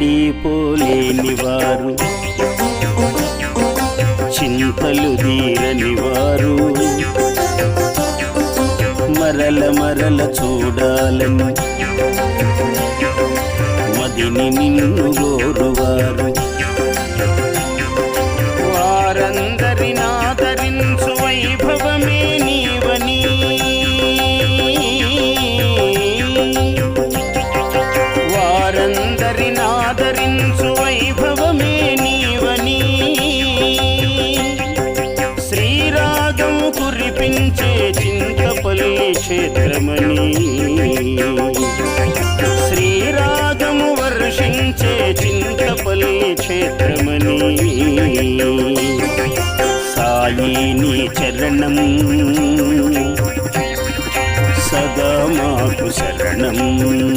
చెదిరిపోలేని వారు చింతలు తీరని వారు మరల మరల చూడాలని మదిని నిన్ను గోరువారు. వారందరిని ఆదరించు వైభవమే నీవని. శ్రీరాగం కురిపించే చింతపల్లి క్షేత్రమని. శ్రీరాగము వర్షించే చింతపల్లి క్షేత్రమని. సాయి నీ చరణం. సదా మాకు శరణం.